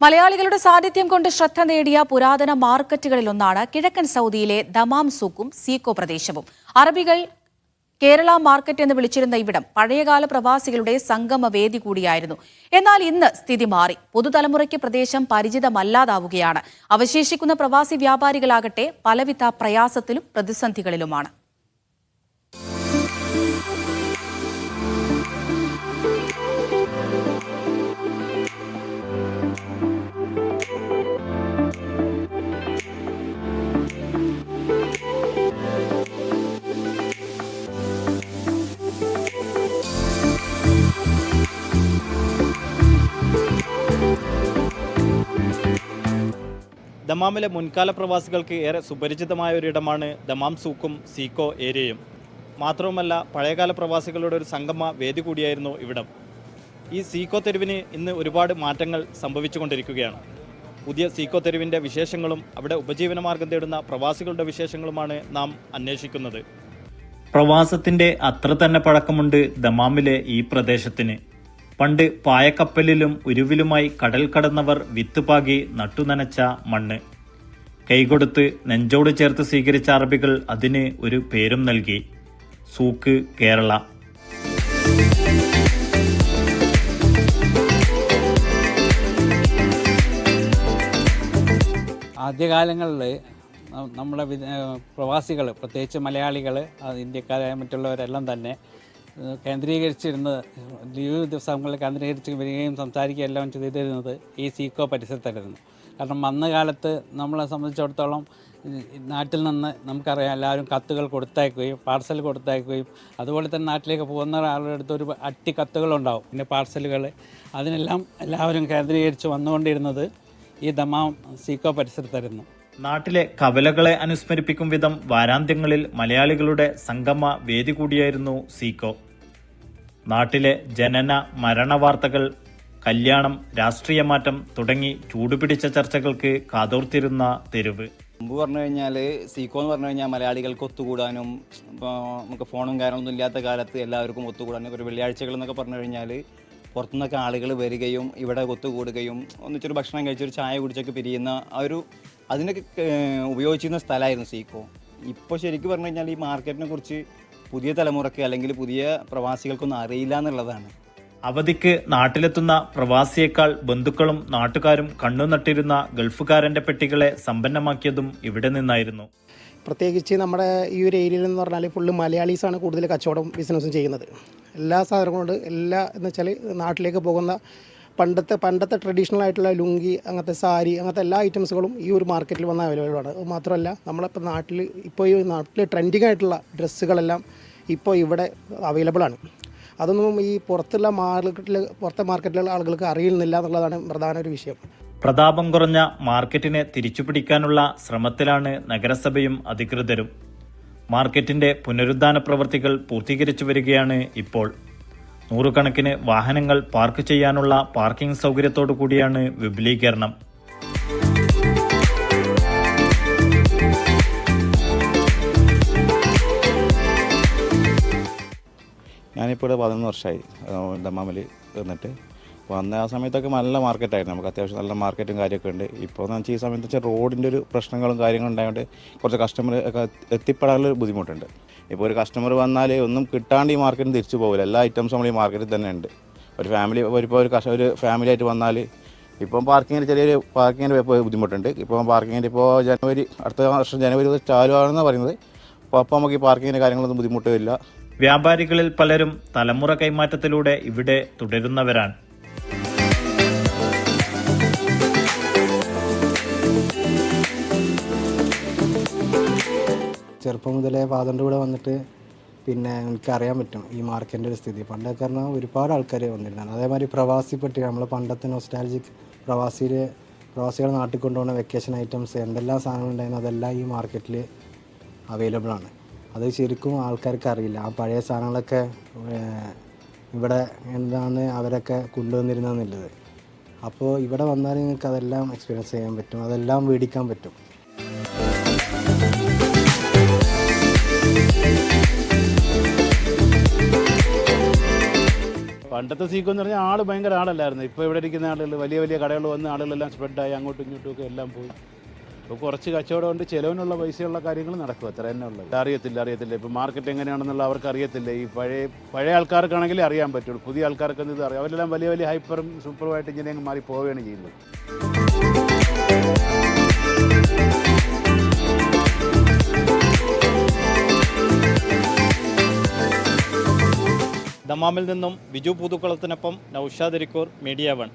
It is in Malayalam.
മലയാളികളുടെ സാന്നിധ്യം കൊണ്ട് ശ്രദ്ധ നേടിയ പുരാതന മാർക്കറ്റുകളിലൊന്നാണ് കിഴക്കൻ സൗദിയിലെ ദമാം സൂക്കും സീക്കോ പ്രദേശവും. അറബികൾ കേരള മാർക്കറ്റ് എന്ന് വിളിച്ചിരുന്ന ഇവിടം പഴയകാല പ്രവാസികളുടെ സംഗമ വേദി കൂടിയായിരുന്നു. എന്നാൽ ഇന്ന് സ്ഥിതി മാറി. പുതുതലമുറയ്ക്ക് പ്രദേശം പരിചിതമല്ലാതാവുകയാണ്. അവശേഷിക്കുന്ന പ്രവാസി വ്യാപാരികളാകട്ടെ പലവിധ പ്രയാസത്തിലും പ്രതിസന്ധികളിലുമാണ്. ദമാമിലെ മുൻകാല പ്രവാസികൾക്ക് ഏറെ സുപരിചിതമായ ഒരിടമാണ് ദമാം സൂക്കും സീക്കോ ഏരിയയും. മാത്രവുമല്ല പഴയകാല പ്രവാസികളുടെ ഒരു സംഗമ വേദി കൂടിയായിരുന്നു ഇവിടം. ഈ സീക്കോ തെരുവിന് ഇന്ന് ഒരുപാട് മാറ്റങ്ങൾ സംഭവിച്ചുകൊണ്ടിരിക്കുകയാണ്. പുതിയ സീക്കോ തെരുവിന്റെ വിശേഷങ്ങളും അവിടെ ഉപജീവന മാർഗം തേടുന്ന പ്രവാസികളുടെ വിശേഷങ്ങളുമാണ് നാം അന്വേഷിക്കുന്നത്. പ്രവാസത്തിന്റെ അത്ര തന്നെ പഴക്കമുണ്ട് ദമാമിലെ ഈ പ്രദേശത്തിന്. പണ്ട് പായക്കപ്പലിലും ഉരുവിലുമായി കടൽ കടന്നവർ വിത്തുപാകി നട്ടുനനച്ച മണ്ണ്. കൈകൊടുത്ത് നെഞ്ചോട് ചേർത്ത് സ്വീകരിച്ച അറബികൾ അതിന് ഒരു പേരും നൽകി. സൂക്ക് കേരള. ആദ്യകാലങ്ങളിൽ നമ്മുടെ പ്രവാസികൾ പ്രത്യേകിച്ച് മലയാളികൾ ഇന്ത്യക്കാരായ മറ്റുള്ളവരെല്ലാം തന്നെ കേന്ദ്രീകരിച്ചിരുന്നത് ലീവ് ദിവസങ്ങളിൽ കേന്ദ്രീകരിച്ച് വരികയും സംസാരിക്കുകയും എല്ലാം ചെയ്തിരുന്നത് ഈ സീക്കോ പരിസരത്തായിരുന്നു. കാരണം അന്ന് കാലത്ത് നമ്മളെ സംബന്ധിച്ചിടത്തോളം നാട്ടിൽ നിന്ന് നമുക്കറിയാം എല്ലാവരും കത്തുകൾ കൊടുത്തയക്കുകയും പാർസൽ കൊടുത്തയക്കുകയും അതുപോലെ തന്നെ നാട്ടിലേക്ക് പോകുന്ന ആളുടെ അടുത്ത് ഒരു അട്ടി കത്തുകളുണ്ടാവും. പിന്നെ പാർസലുകൾ. അതിനെല്ലാം എല്ലാവരും കേന്ദ്രീകരിച്ച് വന്നുകൊണ്ടിരുന്നത് ഈ ദമാം സീക്കോ പരിസരത്തായിരുന്നു. നാട്ടിലെ കവലകളെ അനുസ്മരിപ്പിക്കും വിധം വാരാന്ത്യങ്ങളിൽ മലയാളികളുടെ സംഗമ വേദി കൂടിയായിരുന്നു സീക്കോ നാട്ടിലെ ജനന മരണ വാർത്തകൾ കല്യാണം രാഷ്ട്രീയ മാറ്റം തുടങ്ങി ചൂടുപിടിച്ച ചർച്ചകൾക്ക് കാതോർത്തിരുന്ന തെരുവ്. മുമ്പ് പറഞ്ഞു കഴിഞ്ഞാൽ സീക്കോ എന്ന് പറഞ്ഞു കഴിഞ്ഞാൽ മലയാളികൾക്ക് ഒത്തുകൂടാനും ഇപ്പോൾ നമുക്ക് ഫോണും കാര്യങ്ങളൊന്നും ഇല്ലാത്ത കാലത്ത് എല്ലാവർക്കും ഒത്തുകൂടാനും ഒരു വെള്ളിയാഴ്ചകൾ എന്നൊക്കെ പറഞ്ഞു കഴിഞ്ഞാൽ പുറത്തുനിന്നൊക്കെ ആളുകൾ വരികയും ഇവിടെ ഒത്തുകൂടുകയും ഒന്നിച്ചൊരു ഭക്ഷണം കഴിച്ചൊരു ചായ കുടിച്ചൊക്കെ പിരിയുന്ന ആ ഒരു അതിനൊക്കെ ഉപയോഗിച്ചിരുന്ന സ്ഥലമായിരുന്നു സീക്കോ. ഇപ്പോൾ ശരിക്കും പറഞ്ഞു കഴിഞ്ഞാൽ ഈ മാർക്കറ്റിനെ കുറിച്ച് പുതിയ തലമുറയ്ക്ക് അല്ലെങ്കിൽ പുതിയ പ്രവാസികൾക്കൊന്നും അറിയില്ല എന്നുള്ളതാണ്. അവധിക്ക് നാട്ടിലെത്തുന്ന പ്രവാസിയേക്കാൾ ബന്ധുക്കളും നാട്ടുകാരും കണ്ണു നട്ടിരുന്ന ഗൾഫുകാരന്റെ പെട്ടികളെ സമ്പന്നമാക്കിയതും ഇവിടെ നിന്നായിരുന്നു. പ്രത്യേകിച്ച് നമ്മുടെ ഈ ഒരു ഏരിയയിൽ എന്ന് പറഞ്ഞാൽ ഫുള്ള് മലയാളീസാണ് കൂടുതൽ കച്ചവടം ബിസിനസ്സും ചെയ്യുന്നത്. എല്ലാ സാധനങ്ങളും കൊണ്ട് എല്ലാ എന്ന് വെച്ചാൽ നാട്ടിലേക്ക് പോകുന്ന പണ്ടത്തെ പണ്ടത്തെ ട്രഡീഷണൽ ആയിട്ടുള്ള ലുങ്കി അങ്ങനത്തെ സാരി അങ്ങനത്തെ എല്ലാ ഐറ്റംസുകളും ഈ ഒരു മാർക്കറ്റിൽ വന്ന അവൈലബിൾ ആണ്. മാത്രമല്ല നമ്മളിപ്പോൾ നാട്ടിൽ ഇപ്പോൾ ഈ നാട്ടിൽ ട്രെൻഡിങ് ആയിട്ടുള്ള ഡ്രസ്സുകളെല്ലാം ഇപ്പോൾ ഇവിടെ അവൈലബിൾ ആണ്. അതൊന്നും ഈ പുറത്തുള്ള മാർക്കറ്റിൽ പുറത്തെ മാർക്കറ്റിലുള്ള ആളുകൾക്ക് അറിയുന്നില്ല എന്നുള്ളതാണ് പ്രധാന ഒരു വിഷയം. പ്രതാപം കുറഞ്ഞ മാർക്കറ്റിനെ തിരിച്ചുപിടിക്കാനുള്ള ശ്രമത്തിലാണ് നഗരസഭയും അധികൃതരും. മാർക്കറ്റിന്റെ പുനരുദ്ധാന പ്രവൃത്തികൾ പൂർത്തീകരിച്ചു വരികയാണ് ഇപ്പോൾ നൂറുകണക്കിന് വാഹനങ്ങൾ പാർക്ക് ചെയ്യാനുള്ള പാർക്കിംഗ് സൗകര്യത്തോടു കൂടിയാണ് വിപുലീകരണം. ഞാനിപ്പോൾ പതിനൊന്ന് വർഷമായി ദമ്മാമിൽ നിന്നിട്ട് അന്ന് ആ സമയത്തൊക്കെ നല്ല മാർക്കറ്റായിരുന്നു. നമുക്ക് അത്യാവശ്യം നല്ല മാർക്കറ്റും കാര്യമൊക്കെ ഉണ്ട്. ഇപ്പോൾ എന്ന് വെച്ചാൽ ഈ സമയത്ത് വെച്ചാൽ റോഡിന്റെ ഒരു പ്രശ്നങ്ങളും കാര്യങ്ങളും ഉണ്ടായതുകൊണ്ട് കുറച്ച് കസ്റ്റമർ ഒക്കെ എത്തിപ്പെടാനുള്ള ബുദ്ധിമുട്ടുണ്ട്. ഇപ്പോൾ ഒരു കസ്റ്റമർ വന്നാൽ ഒന്നും കിട്ടാണ്ട് ഈ മാർക്കറ്റിൽ തിരിച്ചു പോകില്ല എല്ലാ ഐറ്റംസും നമ്മൾ ഈ മാർക്കറ്റിൽ തന്നെ ഉണ്ട്. ഒരു ഫാമിലി ഇപ്പോൾ ഒരു കഷ ഒരു ഫാമിലി ആയിട്ട് വന്നാൽ ഇപ്പം പാർക്കിങ്ങിന് ചെറിയൊരു പാർക്കിങ്ങിന് ബുദ്ധിമുട്ടുണ്ട്. ഇപ്പോൾ പാർക്കിങ്ങിന്റെ ഇപ്പോൾ ജനുവരി അടുത്ത വർഷം ജനുവരി ചാലു ആണെന്ന് പറയുന്നത്. അപ്പോൾ അപ്പോൾ നമുക്ക് ഈ പാർക്കിങ്ങിന്റെ കാര്യങ്ങളൊന്നും ബുദ്ധിമുട്ടില്ല വ്യാപാരികളിൽ പലരും തലമുറ കൈമാറ്റത്തിലൂടെ ഇവിടെ തുടരുന്നവരാണ്. ചെറുപ്പം മുതലേ ഫാദറിന്റെ കൂടെ വന്നിട്ട് പിന്നെ എനിക്കറിയാൻ പറ്റും ഈ മാർക്കറ്റിന്റെ ഒരു സ്ഥിതി. പണ്ടൊക്കെ പറഞ്ഞാൽ ഒരുപാട് ആൾക്കാർ വന്നിരുന്നതാണ് അതേമാതിരി പ്രവാസി പെട്ടി നമ്മൾ പണ്ടത്തെ നൊസ്റ്റാലജിക് പ്രവാസിയിൽ പ്രവാസികളെ നാട്ടിൽ കൊണ്ടുപോകുന്ന വെക്കേഷൻ ഐറ്റംസ് എന്തെല്ലാം സാധനങ്ങൾ ഉണ്ടായിരുന്നു അതെല്ലാം ഈ മാർക്കറ്റിൽ അവൈലബിൾ ആണ്. അത് ശരിക്കും ആൾക്കാർക്ക് അറിയില്ല. ആ പഴയ സാധനങ്ങളൊക്കെ ഇവിടെ എന്താണ് അവരൊക്കെ കൊണ്ടുവന്നിരുന്നതെന്നുള്ളത്. അപ്പോൾ ഇവിടെ വന്നാൽ നിങ്ങൾക്ക് അതെല്ലാം എക്സ്പീരിയൻസ് ചെയ്യാൻ പറ്റും. അതെല്ലാം മേടിക്കാൻ പറ്റും. പണ്ടത്തെ സീക്കോ എന്ന് പറഞ്ഞാൽ ആൾ ഭയങ്കര ആളല്ലായിരുന്നു. ഇപ്പോൾ ഇവിടെ ഇരിക്കുന്ന ആളുകൾ വലിയ വലിയ കടകൾ വന്ന് ആളുകളെല്ലാം സ്പ്രെഡായി അങ്ങോട്ടും ഇങ്ങോട്ടും ഒക്കെ എല്ലാം പോയി. ഇപ്പോൾ കുറച്ച് കച്ചവടം കൊണ്ട് ചിലവിനുള്ള പൈസയുള്ള കാര്യങ്ങൾ നടക്കും. അത്ര തന്നെ ഉള്ളത്. അറിയത്തില്ല അറിയത്തില്ല. ഇപ്പോൾ മാർക്കറ്റ് എങ്ങനെയാണെന്നുള്ള അവർക്ക് അറിയത്തില്ല. ഈ പഴയ പഴയ ആൾക്കാർക്കാണെങ്കിലേ അറിയാൻ പറ്റുള്ളൂ. പുതിയ ആൾക്കാർക്കൊന്നും ഇത് അറിയാം. അവരെല്ലാം വലിയ വലിയ ഹൈപ്പറും സൂപ്പറുമായിട്ട് ഇങ്ങനെ മാറി പോവുകയാണ് ചെയ്യുന്നത്. ദമാമിൽ നിന്നും ബിജു പുതുക്കുളത്തിനൊപ്പം നൌഷാദ് ഇരിക്കൂർ മീഡിയ വൺ.